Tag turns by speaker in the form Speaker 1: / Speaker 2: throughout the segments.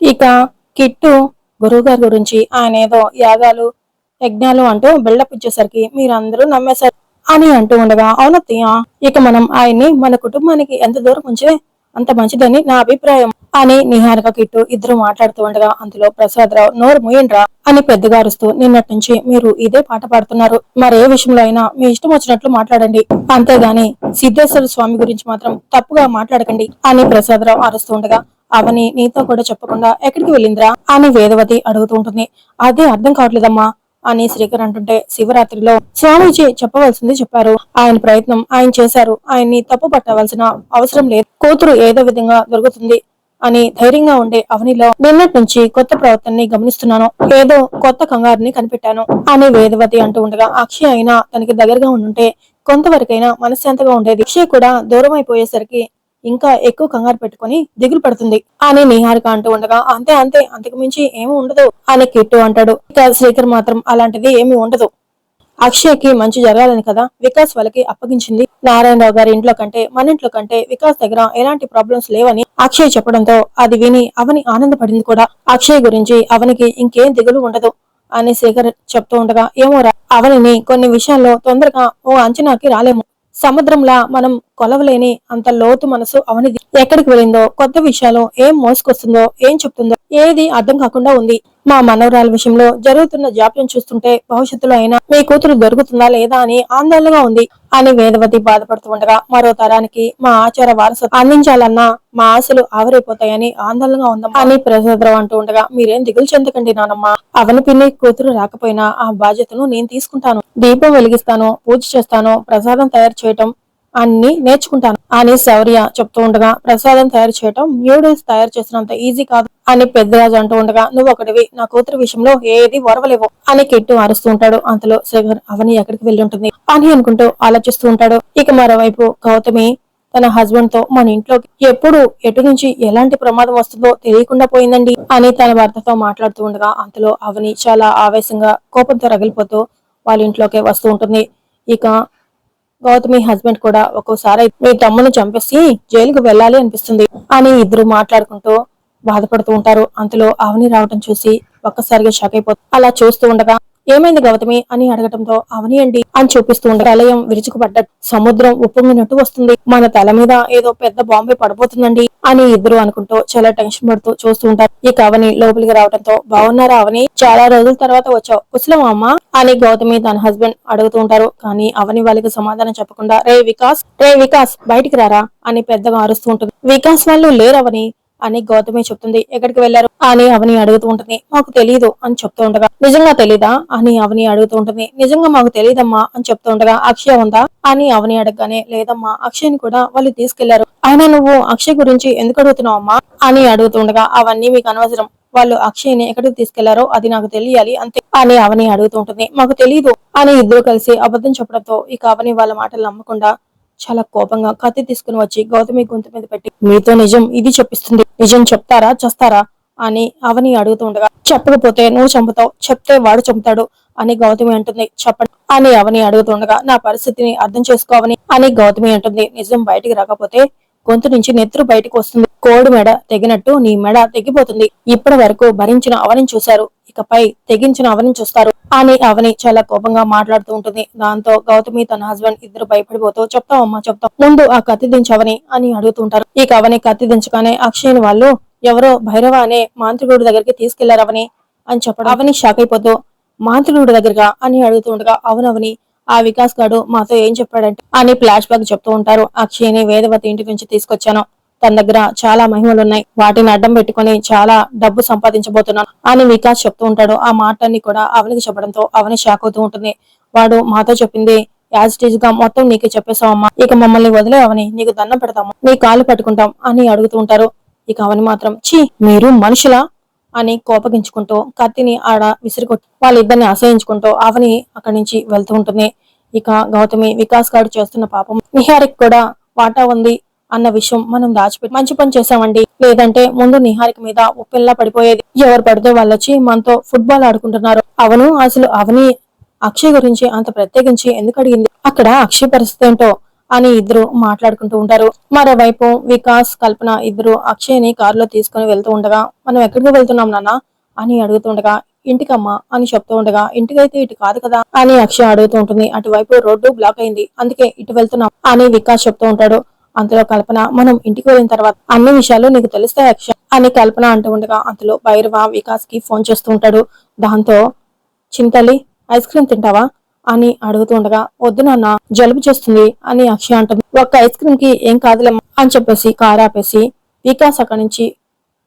Speaker 1: ఇక కిట్టు గురువుగారి గురించి ఆయన ఏదో యాగాలు యజ్ఞాలు అంటూ బిల్డప్ ఇచ్చేసరికి మీరందరూ నమ్మేశారు అని అంటూ ఉండగా అవునత్తయ్య ఇక మనం ఆయన్ని మన కుటుంబానికి ఎంత దూరం ఉంచే అంత మంచిదని నా అభిప్రాయం అని నిహారిక కిట్టు ఇద్దరు మాట్లాడుతూ ఉండగా అందులో ప్రసాదరావు నోరు మూయండ్రా అని పెద్దగా అరుస్తూ నిన్నటి నుంచి మీరు ఇదే పాట పాడుతున్నారు. మరే విషయంలో అయినా మీ ఇష్టం వచ్చినట్లు మాట్లాడండి. అంతేగాని సిద్ధేశ్వర స్వామి గురించి మాత్రం తప్పుగా మాట్లాడకండి అని ప్రసాదరావు అరుస్తూ ఉండగా అవని నీతో కూడా చెప్పకుండా ఎక్కడికి వెళ్ళిందిరా అని వేదవతి అడుగుతూ ఉంటుంది. అదే అర్థం కావట్లేదమ్మా అని శ్రీకర్ అంటుంటే శివరాత్రిలో స్వామీజీ చెప్పవలసింది చెప్పారు. ఆయన ప్రయత్నం ఆయన చేశారు. ఆయన్ని తప్పు పట్టవలసిన అవసరం లేదు. కూతురు ఏదో విధంగా దొరుకుతుంది అని ధైర్యంగా ఉండే అవనిలో నిన్నటి నుంచి కొత్త ప్రవర్తనని గమనిస్తున్నాను. ఏదో కొత్త కంగారుని కనిపెట్టాను అని వేదవతి అంటూ ఉండగా అక్షయ్ అయినా తనకి దగ్గరగా ఉండుంటే కొంతవరకైనా మనశ్శాంతగా ఉండేది. అక్షయ్ కూడా దూరం అయిపోయేసరికి ఇంకా ఎక్కువ కంగారు పెట్టుకుని దిగులు పడుతుంది. అని నిహారిక అంటూ ఉండగా అంతే అంతే అంతకు మించి ఏమి ఉండదు అని కిట్టు అంటాడు. ఇక శ్రీకర్ మాత్రం అలాంటిది ఏమి ఉండదు. అక్షయ్కి మంచి జరగాలని కదా వికాస్ వాళ్ళకి అప్పగించింది. నారాయణరావు గారి ఇంట్లో కంటే మన ఇంట్లో కంటే వికాస్ దగ్గర ఎలాంటి ప్రాబ్లమ్స్ లేవని అక్షయ్ చెప్పడంతో అది విని అవని ఆనందపడింది కూడా. అక్షయ్ గురించి అవనికి ఇంకేం దిగులు ఉండదు అని శేఖర్ చెప్తూ ఉండగా ఏమోరా అవనిని కొన్ని విషయాల్లో తొందరగా ఓ అంచనాకి రాలేము. సముద్రంలా మనం కొలవలేని అంత లోతు మనసు అవనిది. ఎక్కడికి వెళ్ళిందో కొత్త విషయాలు ఏం మోసుకొస్తుందో ఏం చెప్తుందో ఏది అర్థం కాకుండా ఉంది. మా మనవరాల విషయంలో జరుగుతున్న జాప్యం చూస్తుంటే భవిష్యత్తులో అయినా మీ కూతురు దొరుకుతుందా లేదా అని ఆందోళనగా ఉంది. అని వేదవతి బాధపడుతూ ఉండగా మరో తరానికి మా ఆచార వారసత్వం అందించాలన్నా మా ఆశలు ఆవిరైపోతాయని ఆందోళనగా ఉందమ్మా. అని ప్రసాదరావు అంటూ ఉండగా మీరేం దిగులు చెందకండి నానమ్మ. అవని పిన్ని కూతురు రాకపోయినా ఆ బాధ్యతను నేను తీసుకుంటాను. దీపం వెలిగిస్తాను పూజ చేస్తాను ప్రసాదం తయారు చేయటం అన్ని నేర్చుకుంటాను అని శౌర్య చెప్తూ ఉండగా ప్రసాదం తయారు చేయటం న్యూడిల్స్ తయారు చేసినంత ఈజీ కాదు అని పెద్దరాజు అంటూ ఉండగా నువ్వు ఒకటివి నా కూతురు విషయంలో ఏది వరవలేవు అని కిట్టు అరుస్తూ ఉంటాడు. అంతలో శేఖర్ అవని ఎక్కడికి వెళ్ళి ఉంటుంది అని అనుకుంటూ ఆలోచిస్తూ ఉంటాడు. ఇక మరోవైపు గౌతమి తన హస్బెండ్తో మన ఇంట్లోకి ఎప్పుడు ఎటు నుంచి ఎలాంటి ప్రమాదం వస్తుందో తెలియకుండా పోయిందండి అని తన భర్తతో మాట్లాడుతూ ఉండగా అంతలో అవని చాలా ఆవేశంగా కోపంతో రగిలిపోతూ వాళ్ళ ఇంట్లోకి వస్తూ ఉంటుంది. ఇక గౌతమి హస్బెండ్ కూడా ఒక్కోసారి మీ తమ్ముని చంపేసి జైలుకు వెళ్ళాలి అనిపిస్తుంది. అని ఇద్దరు మాట్లాడుకుంటూ బాధపడుతూ ఉంటారు. అంతలో అవని రావటం చూసి ఒక్కసారిగా షాక్ అయిపోతుంది అలా చూస్తూ ఉండగా ఏమైంది గౌతమి అని అడగటంతో అవని అండి అని చూపిస్తూ ఉండే ప్రళయం విరుచుకుపడ్డ సముద్రం ఉప్పొంగినట్టు వస్తుంది. మన తల మీద ఏదో పెద్ద బాంబే పడబోతుందండి అని ఇద్దరు అనుకుంటూ చాలా టెన్షన్ పడుతూ చూస్తూ ఉంటారు. ఇక అవని లోపలికి రావడంతో బాగున్నారా అవని? చాలా రోజుల తర్వాత వచ్చావు. కుశలం అమ్మ? అని గౌతమి తన హస్బెండ్ అడుగుతూ ఉంటారు. కానీ అవని వాళ్ళకి సమాధానం చెప్పకుండా రే వికాస్ రే వికాస్ బయటికి రారా? అని పెద్దగా అరుస్తూ ఉంటుంది. వికాస్ వాళ్ళు లేరవని అని గౌతమి చెప్తుంది. ఎక్కడికి వెళ్ళారు అని అవని అడుగుతూ ఉంటుంది. మాకు తెలియదు అని చెప్తూ ఉండగా నిజంగా తెలీదా? అని అవని అడుగుతూ ఉంటుంది. నిజంగా మాకు తెలియదమ్మా అని చెప్తూ ఉండగా అక్షయ ఉందా? అని అవని అడగగానే లేదమ్మా అక్షయ్ని కూడా వాళ్ళు తీసుకెళ్ళారు. అయినా నువ్వు అక్షయ్ గురించి ఎందుకు అడుగుతున్నావు అమ్మా? అని అడుగుతూ ఉండగా అవన్నీ మీకు అనవసరం. వాళ్ళు అక్షయ్ని ఎక్కడికి తీసుకెళ్ళారో అది నాకు తెలియాలి అంతే అని అవని అడుగుతూ ఉంటుంది. మాకు తెలియదు అని ఇద్దరు కలిసి అబద్ధం చెప్పడంతో ఇక అవని వాళ్ళ మాటలు నమ్మకుండా చాలా కోపంగా కత్తి తీసుకుని వచ్చి గౌతమి గొంతు మీద పెట్టి మీతో నిజం ఇది చెప్పిస్తుంది. నిజం చెప్తారా? చేస్తారా? అని అవని అడుగుతూ ఉండగా చెప్పకపోతే నువ్వు చంపుతావు. చెప్తే వాడు చంపుతాడు. అని గౌతమి అంటుంది. చెప్పండి. అని అవని అడుగుతుండగా నా పరిస్థితిని అర్థం చేసుకోవని అని గౌతమి అంటుంది. నిజం బయటికి రాకపోతే గొంతు నుంచి నెత్తురు బయటకు వస్తుంది. కోడి మెడ తెగినట్టు నీ మెడ తెగిపోతుంది. ఇప్పటి వరకు భరించిన అవని చూశారు. ఇకపై తెగించిన అవని చూస్తారు. అని అవని చాలా కోపంగా మాట్లాడుతూ ఉంటుంది. దాంతో గౌతమి తన హస్బెండ్ ఇద్దరు భయపడిపోతూ చెప్తామమ్మా చెప్తాం ముందు ఆ కత్తి దించవని అని అడుగుతుంటారు ఇక అవని కత్తి దించగానే అక్షయ్ని వాళ్ళు ఎవరో భైరవ అనే మాంత్రికుడి దగ్గరికి తీసుకెళ్ళారవని అని చెప్పడం అవని షాక్ అయిపోతూ మాంత్రికుడి దగ్గరగా? అని అడుగుతుండగా అవునవని ఆ వికాస్ గాడు మాతో ఏం చెప్పాడంటే అని ఫ్లాష్ బ్యాక్ చెప్తూ ఉంటారు. అక్షయ్ని వేదవతి ఇంటి నుంచి తీసుకొచ్చాను. తన దగ్గర చాలా మహిమలు ఉన్నాయి. వాటిని అడ్డం పెట్టుకుని చాలా డబ్బు సంపాదించబోతున్నాను అని వికాస్ చెప్తూ ఉంటాడు. ఆ మాటని కూడా అవనికి చెప్పడంతో అవని షాక్ అవుతూ ఉంటుంది. వాడు మాతో చెప్పింది యాజ్ టీజ్గా మొత్తం నీకు చెప్పేశావమ్మా. ఇక మమ్మల్ని వదిలే అవని నీకు దండం పెడతాము. నీ కాలు పట్టుకుంటాం అని అడుగుతూ ఉంటారు. ఇక అవని మాత్రం ఛీ మీరు మనుషులా? అని కోపగించుకుంటూ కత్తిని ఆడ విసిరికొట్టి వాళ్ళిద్దరిని అసహించుకుంటూ అవని అక్కడి నుంచి వెళ్తూ ఉంటుంది. ఇక గౌతమి వికాస్ గారు చేస్తున్న పాపం నిహారిక్ కూడా వాటా ఉంది. అన్న విషయం మనం దాచిపెట్టి మంచి పని చేసామండి లేదంటే ముందు నిహారిక మీద ఉప్పెల్లా పడిపోయేది. ఎవరు పడితే వాళ్ళు వచ్చి మనతో ఫుట్బాల్ ఆడుకుంటున్నారు. అవును అసలు అవని అక్షయ్ గురించి అంత ప్రత్యేకించి ఎందుకు అడిగింది? అక్కడ అక్షయ్ పరిస్థితి ఏంటో అని ఇద్దరు మాట్లాడుకుంటూ ఉంటారు. మరోవైపు వికాస్ కల్పన ఇద్దరు అక్షయ్ని కారులో తీసుకుని వెళ్తూ ఉండగా మనం ఎక్కడికి వెళ్తున్నాం నాన్న? అని అడుగుతుండగా ఇంటికమ్మా అని చెప్తూ ఉండగా ఇంటికైతే ఇటు కాదు కదా అని అక్షయ్ అడుగుతూ ఉంటుంది. అటువైపు రోడ్డు బ్లాక్ అయింది. అందుకే ఇటు వెళ్తున్నాం అని వికాస్ చెప్తూ ఉంటాడు. అంతలో కల్పన మనం ఇంటికి వెళ్ళిన తర్వాత అన్ని విషయాలు నీకు తెలుస్తాయి అక్షయ్. అని కల్పన అంటూ ఉండగా అంతలో భైరవ వికాస్కి ఫోన్ చేస్తూ ఉంటాడు. దాంతో చింతలి ఐస్ క్రీమ్ తింటావా? అని అడుగుతూ ఉండగా వద్దు నాన్న జలుబు చేస్తుంది అని అక్షయ్ అంటుంది. ఒక్క ఐస్ క్రీమ్కి ఏం కాదులే అని చెప్పేసి కారు ఆపేసి వికాస్ అక్కడి నుంచి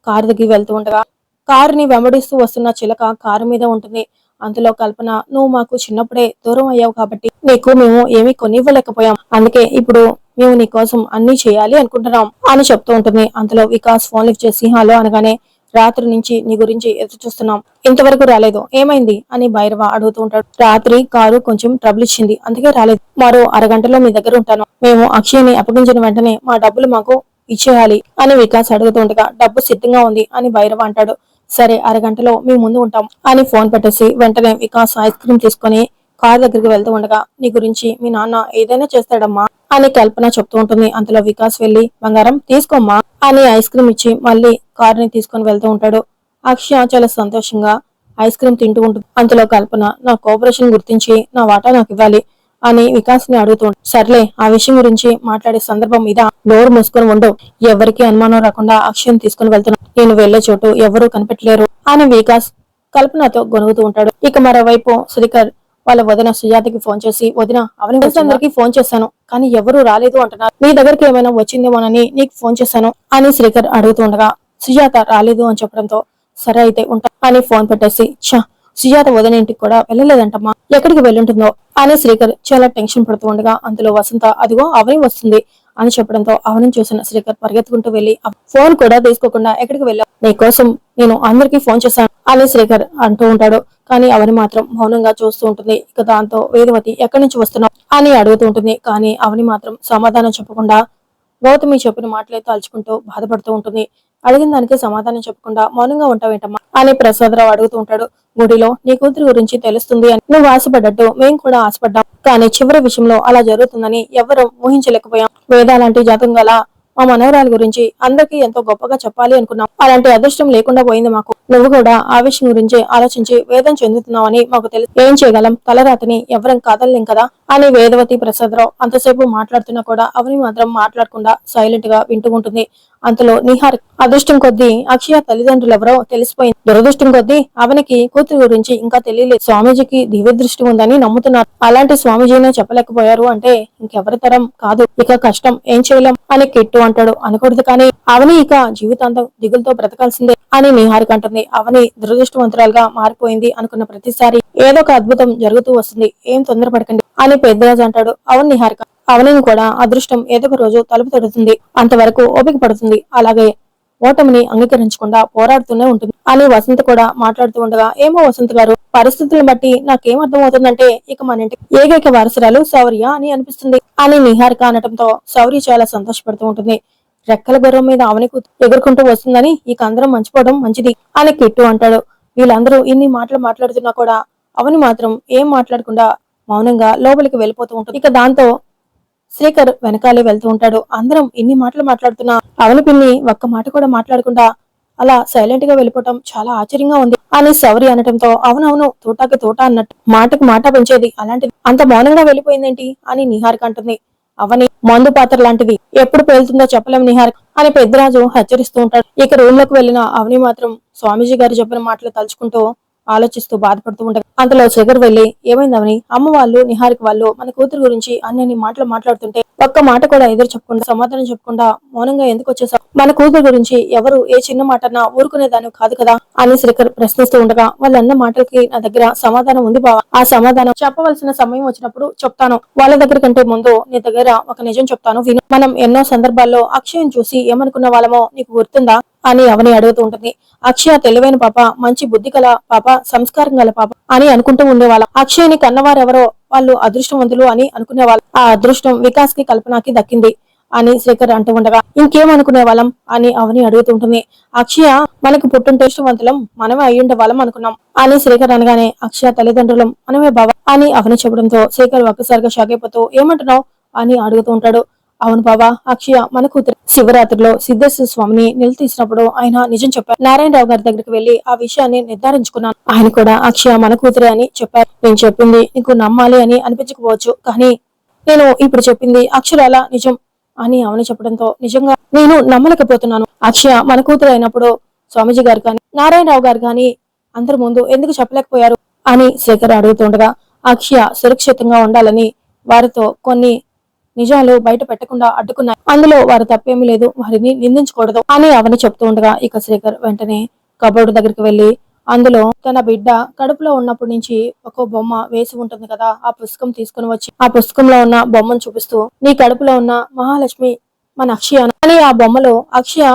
Speaker 1: కారు దగ్గరికి వెళ్తూ ఉండగా కారుని వెంబడిస్తూ వస్తున్న చిలక కారు మీద ఉంటుంది. అందులో కల్పన నువ్వు మాకు చిన్నప్పుడే దూరం అయ్యావు కాబట్టి నీకు మేము ఏమీ కొనివ్వలేకపోయాం. అందుకే ఇప్పుడు మేము నీకోసం అన్ని చేయాలి అనుకుంటున్నాం అని చెప్తూ ఉంటుంది. అందులో వికాస్ ఫోన్ లిఫ్ట్ చేసి హలో అనగానే రాత్రి నుంచి నీ గురించి ఎదురు చూస్తున్నాం ఇంతవరకు రాలేదు. ఏమైంది? అని భైరవ అడుగుతూ ఉంటాడు. రాత్రి కారు కొంచెం ట్రబుల్ ఇచ్చింది. అందుకే రాలేదు. మరో అరగంటలో మీ దగ్గర ఉంటాను. మేము అక్షయ్ని అప్పగించిన వెంటనే మా డబ్బులు మాకు ఇచ్చేయాలి అని వికాస్ అడుగుతూ ఉండగా డబ్బు సిద్ధంగా ఉంది అని భైరవ అంటాడు. సరే అరగంటలో మీ ముందు ఉంటాం అని ఫోన్ పెట్టేసి వెంటనే వికాస్ ఐస్ క్రీమ్ తీసుకొని కార్ దగ్గరికి వెళ్తూ ఉండగా నీ గురించి మీ నాన్న ఏదైనా చేస్తాడమ్మా అని కల్పన చెప్తూ ఉంటుంది. అంతలో వికాస్ వెళ్ళి బంగారం తీసుకోమ్మా అని ఐస్ క్రీమ్ ఇచ్చి మళ్ళీ కారుని తీసుకొని వెళ్తూ ఉంటాడు. అక్షయ చాలా సంతోషంగా ఐస్ క్రీమ్ తింటూ ఉంటుంది. అంతలో కల్పన నా కోఆపరేషన్ గుర్తించి నా వాటా నాకు ఇవ్వాలి అని వికాస్ని అడుగుతూ సర్లే ఆ విషయం గురించి మాట్లాడే సందర్భం మీద నోరు మూసుకొని ఉండు. ఎవరికి అనుమానం రాకుండా అక్షయం తీసుకుని వెళ్తున్నా నేను వెళ్ళే చోటు ఎవరూ కనిపెట్టలేరు అని వికాస్ కల్పనతో గొనుగుతూ ఉంటాడు. ఇక మరోవైపు శ్రీకర్ వాళ్ళ వదిన సుజాతకి ఫోన్ చేసి వదిన అవని అందరికి ఫోన్ చేశాను కానీ ఎవరు రాలేదు అంటున్నారు. నీ దగ్గరికి ఏమైనా వచ్చిందేమోనని నీకు ఫోన్ చేశాను అని శ్రీకర్ అడుగుతూ ఉండగా సుజాత రాలేదు అని చెప్పడంతో సరే అయితే ఉంటా అని ఫోన్ పెట్టేసి ఛ సుజాత వదిన ఇంటికి కూడా వెళ్ళలేదంటమ్మా ఎక్కడికి వెళ్ళుంటుందో అని శ్రీకర్ చాలా టెన్షన్ పడుతూ ఉండగా అందులో వసంత అదిగో అవని వస్తుంది అని చెప్పడంతో అవని చూసిన శ్రీకర్ పరిగెత్తుకుంటూ వెళ్ళి ఫోన్ కూడా తీసుకోకుండా ఎక్కడికి వెళ్ళా నీ కోసం నేను అందరికీ ఫోన్ చేశాను అని శ్రీకర్ అంటూ ఉంటాడు. కానీ అవని మాత్రం మౌనంగా చూస్తూ ఉంటుంది. ఇక దాంతో వేదవతి ఎక్కడి నుంచి వస్తున్నావు? అని అడుగుతూ ఉంటుంది. కానీ అవని మాత్రం సమాధానం చెప్పకుండా గౌతమి చెప్పిన మాటలే తలుచుకుంటూ బాధపడుతూ ఉంటుంది. అడిగిన దానికి సమాధానం చెప్పకుండా మౌనంగా ఉంటావేంటమ్మా? అని ప్రసాదరావు అడుగుతూ ఉంటాడు. గుడిలో నీ కూతురు గురించి తెలుస్తుంది అని నువ్వు ఆశపడ్డట్టు మేం కూడా ఆశపడ్డాం. కానీ చివరి విషయంలో అలా జరుగుతుందని ఎవరూ ఊహించలేకపోయాం. వేదాలాంటి జాతం గల మా మనవరాలు గురించి అందరికీ ఎంతో గొప్పగా చెప్పాలి అనుకున్నాం. అలాంటి అదృష్టం లేకుండా పోయింది మాకు. నువ్వు కూడా ఆ విషయం గురించి ఆలోచించి వేదం చెందుతున్నావని మాకు తెలుసు. ఏం చేయగలం? తలరాతని ఎవరం కాదలేం కదా? అని వేదవతి ప్రసాదరావు అంతసేపు మాట్లాడుతున్నా కూడా అవని మాత్రం మాట్లాడకుండా సైలెంట్గా వింటూ ఉంటుంది. అంతలో నిహార్ అదృష్టం కొద్దీ అక్షయ తల్లిదండ్రులు ఎవరో తెలిసిపోయింది. దురదృష్టం కొద్దీ అవనికి కూతురు గురించి ఇంకా తెలియలేదు. స్వామీజీకి దివ్య దృష్టి ఉందని నమ్ముతున్నారు. అలాంటి స్వామీజీనే చెప్పలేకపోయారు అంటే ఇంకెవరి తరం కాదు. ఇక కష్టం ఏం చేయలేం అని కిట్టు అంటాడు. అనకూడదు కానీ అవని ఇక జీవితాంతం దిగులతో బ్రతకాల్సిందే అని నిహారిక అంటుంది. అవని దురదృష్టవంతురాలుగా మారిపోయింది అనుకున్న ప్రతిసారి ఏదో ఒక అద్భుతం జరుగుతూ వస్తుంది. ఏం తొందరపడకండి అని పెద్దరాజు అంటాడు. అవును నిహారిక అవనిని కూడా అదృష్టం ఏదో ఒక రోజు తలుపు తడుతుంది. అంతవరకు ఓపిక పడుతుంది. అలాగే ఓటమిని అంగీకరించకుండా పోరాడుతూనే ఉంటుంది అని వసంత కూడా మాట్లాడుతూ ఉండగా ఏమో వసంత గారు పరిస్థితులను బట్టి నాకేం అర్థమవుతుందంటే ఇక మన ఇంటికి ఏకైక వారసురాలు శౌర్య అని అనిపిస్తుంది. అని నిహారిక అనటంతో శౌరి చాలా సంతోషపడుతూ ఉంటుంది. రెక్కల గుర్రం మీద అవనికి ఎగురుకుంటూ వస్తుందని ఇక అందరం మంచిపోవడం మంచిది అని కిట్టు అంటాడు. వీళ్ళందరూ ఇన్ని మాటలు మాట్లాడుతున్నా కూడా అవని మాత్రం ఏం మాట్లాడకుండా మౌనంగా లోపలికి వెళ్ళిపోతూ ఉంటుంది. ఇక దాంతో శ్రీకర్ వెనకాలే వెళ్తూ ఉంటాడు. అందరం ఇన్ని మాటలు మాట్లాడుతున్నా అవని పిన్ని ఒక్క మాట కూడా మాట్లాడకుండా అలా సైలెంట్గా వెళ్ళిపోవటం చాలా ఆశ్చర్యంగా ఉంది. అని సౌరి అనటంతో అవునవును తోటాకి తోట అన్నట్టు మాటకు మాట పెంచేది అలాంటిది. అంత మౌనంగా వెళ్ళిపోయిందేంటి? అని నిహారిక అంటుంది. అవని మందు పాత్ర లాంటిది. ఎప్పుడు పేలుతుందో చెప్పలేం నిహారిక అని పెద్దరాజు హెచ్చరిస్తూ ఉంటాడు. ఇక రూమ్లోకి వెళ్ళిన అవని మాత్రం స్వామీజీ గారు చెప్పిన మాటలు తలుచుకుంటూ ఆలోచిస్తూ బాధపడుతూ ఉంటారు అంతలో శేఖర్ వెళ్ళి ఏమైందవని అమ్మ వాళ్ళు నిహారిక వాళ్ళు మన కూతురు గురించి అన్ని మాటలు మాట్లాడుతుంటే ఒక్క మాట కూడా ఎదురు చెప్పకుండా సమాధానం చెప్పకుండా మౌనంగా ఎందుకు వచ్చేసావు? మన కూతురు గురించి ఎవరు ఏ చిన్న మాట అన్నా ఊరుకునేదాన్ని కాదు కదా అని శ్రీకర్ ప్రశ్నిస్తూ ఉండగా వాళ్ళన్న మాటలకి నా దగ్గర సమాధానం ఉంది బావా. ఆ సమాధానం చెప్పవలసిన సమయం వచ్చినప్పుడు చెప్తాను. వాళ్ళ దగ్గర కంటే ముందు నీ దగ్గర ఒక నిజం చెప్తాను. విను. మనం ఎన్నో సందర్భాల్లో అక్షయం చూసి ఏమనుకున్న వాళ్ళమో నీకు గుర్తుందా? అని అవని అడుగుతూ ఉంటుంది. అక్షయ తెలివైన పాప మంచి బుద్ధి గల పాప సంస్కారం గల పాప అని అనుకుంటూ ఉండేవాళ్ళం. అక్షయని కన్నవారెవరో వాళ్ళు అదృష్టవంతులు అని అనుకునేవాళ్ళు. ఆ అదృష్టం వికాస్కి కల్పనకి దక్కింది అని శేఖర్ అంటూ ఉండగా ఇంకేమనుకునే వాళ్ళం అని అవని అడుగుతుంటుంది అక్షయ మనకు పుట్టుంటే ఇష్టవంతులం మనమే అయ్యుండే వాళ్ళం అనుకున్నాం అని శేఖర్ అనగానే అక్షయ తల్లిదండ్రులం మనమే బావ అని అవని చెప్పడంతో శేఖర్ ఒక్కసారిగా షాక్ అయిపోతూ ఏమంటున్నావు? అని అడుగుతూ ఉంటాడు. అవును బాబా అక్షయ మన కూతురు. శివరాత్రిలో సిద్ధేశ్వర స్వామిని నిలదీసినప్పుడు ఆయన నిజం చెప్పారు. నారాయణరావు గారి దగ్గరికి వెళ్ళి ఆ విషయాన్ని నిర్ధారించుకున్నాను. ఆయన కూడా అక్షయ మన కూతురే అని చెప్పారు. నేను చెప్పింది నీకు నమ్మాలి అని అనిపించకపోవచ్చు కానీ నేను ఇప్పుడు చెప్పింది అక్షరాల నిజం అని అవని చెప్పడంతో నిజంగా నేను నమ్మలేకపోతున్నాను. అక్షయ మన కూతురు అయినప్పుడు స్వామీజీ గారు కానీ నారాయణరావు గారు కానీ అందరి ముందు ఎందుకు చెప్పలేకపోయారు అని శేఖర్ అడుగుతుండగా అక్షయ సురక్షితంగా ఉండాలని వారితో కొన్ని నిజాలు బయట పెట్టకుండా అడ్డుకున్నాయి. అందులో వారు తప్పేమీ లేదు. వారిని నిందించకూడదు అని అవని చెప్తూ ఉండగా ఇక శేఖర్ వెంటనే కబోర్డు దగ్గరికి వెళ్ళి అందులో తన బిడ్డ కడుపులో ఉన్నప్పటి నుంచి ఒక బొమ్మ వేసి ఉంటుంది కదా ఆ పుస్తకం తీసుకుని వచ్చి ఆ పుస్తకంలో ఉన్న బొమ్మను చూపిస్తూ నీ కడుపులో ఉన్న మహాలక్ష్మి మన అక్షయ అని ఆ బొమ్మలో అక్షయ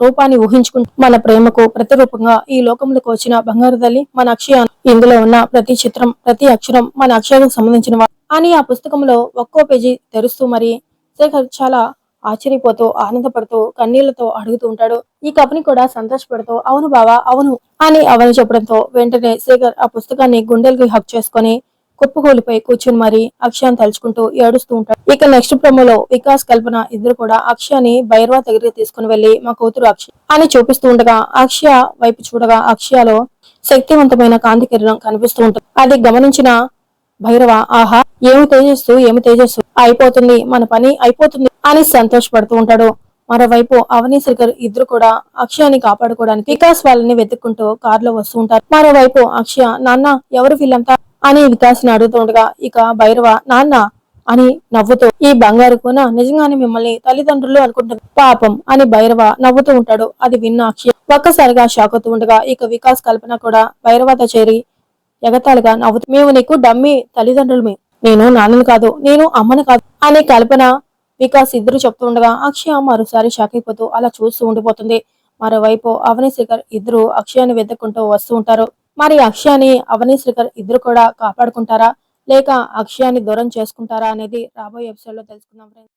Speaker 1: రూపాన్ని ఊహించుకుంటూ మన ప్రేమకు ప్రతిరూపంగా ఈ లోకంలోకి వచ్చిన బంగారు తల్లి మన అక్షయ ఇందులో ఉన్న ప్రతి చిత్రం ప్రతి అక్షరం మన అక్షయకు సంబంధించిన అని ఆ పుస్తకంలో ఒక్కో పేజీ తెరుస్తూ మరి శేఖర్ చాలా ఆశ్చర్యపోతూ ఆనందపడుతూ కన్నీళ్ళతో అడుగుతూ ఉంటాడు. ఈ కవిని కూడా సంతోషపడుతూ అవును బావా అవును అని అవని చెప్పడంతో వెంటనే శేఖర్ ఆ పుస్తకాన్ని గుండెలకి హక్ చేసుకొని కుప్పకూలిపోయి కూర్చుని మరి అక్షయాన్ని తలుచుకుంటూ ఏడుస్తూ ఉంటాడు. ఇక నెక్స్ట్ ప్రమోలో వికాస్ కల్పన ఇద్దరు కూడా అక్షయాన్ని భైరవ దగ్గరికి తీసుకుని వెళ్ళి మా కూతురు అక్షయ అని చూపిస్తూ ఉండగా అక్షయ వైపు చూడగా అక్షయలో శక్తివంతమైన కాంతి కిరణం కనిపిస్తూ ఉంటుంది. అది గమనించిన భైరవ ఆహా ఏమి తేజస్సు ఏమి తేజస్సు? అయిపోతుంది మన పని అయిపోతుంది అని సంతోషపడుతూ ఉంటాడు. మరోవైపు అవని శేఖర్ ఇద్దరు కూడా అక్షయాన్ని కాపాడుకోవడానికి వికాస్ వాళ్ళని వెతుక్కుంటూ కారులో వస్తూ ఉంటారు. మరోవైపు అక్షయ నాన్న ఎవరు వీళ్ళంతా? అని వికాసిని అడుగుతుండగా ఉండగా ఇక భైరవ నాన్న అని నవ్వుతూ ఈ బంగారు కూన నిజంగానే మిమ్మల్ని తల్లిదండ్రులు అనుకుంటారు పాపం అని భైరవ నవ్వుతూ ఉంటాడు. అది విన్న అక్షయ ఒక్కసారిగా షాక్ అవుతూ ఉండగా ఇక వికాస్ కల్పన కూడా భైరవతో చేరి ఎగతాలుగా నవ్వుతూ మేము నీకు డమ్మి తల్లిదండ్రులమే. నేను నాన్నని కాదు నేను అమ్మని కాదు అనే కల్పన వికాస్ ఇద్దరు చెప్తుండగా అక్షయ మరోసారి షాక్ అయిపోతూ అలా చూస్తూ ఉండిపోతుంది. మరోవైపు అవని శేఖర్ ఇద్దరు అక్షయాన్ని వెతుక్కుంటూ వస్తూ ఉంటారు. మరి అక్షయాని అవని శ్రీకర్ ఇద్దరు కూడా కాపాడుకుంటారా? లేక అక్షయాన్ని దూరం చేసుకుంటారా అనేది రాబోయే ఎపిసోడ్లో తెలుసుకుందాం ఫ్రెండ్స్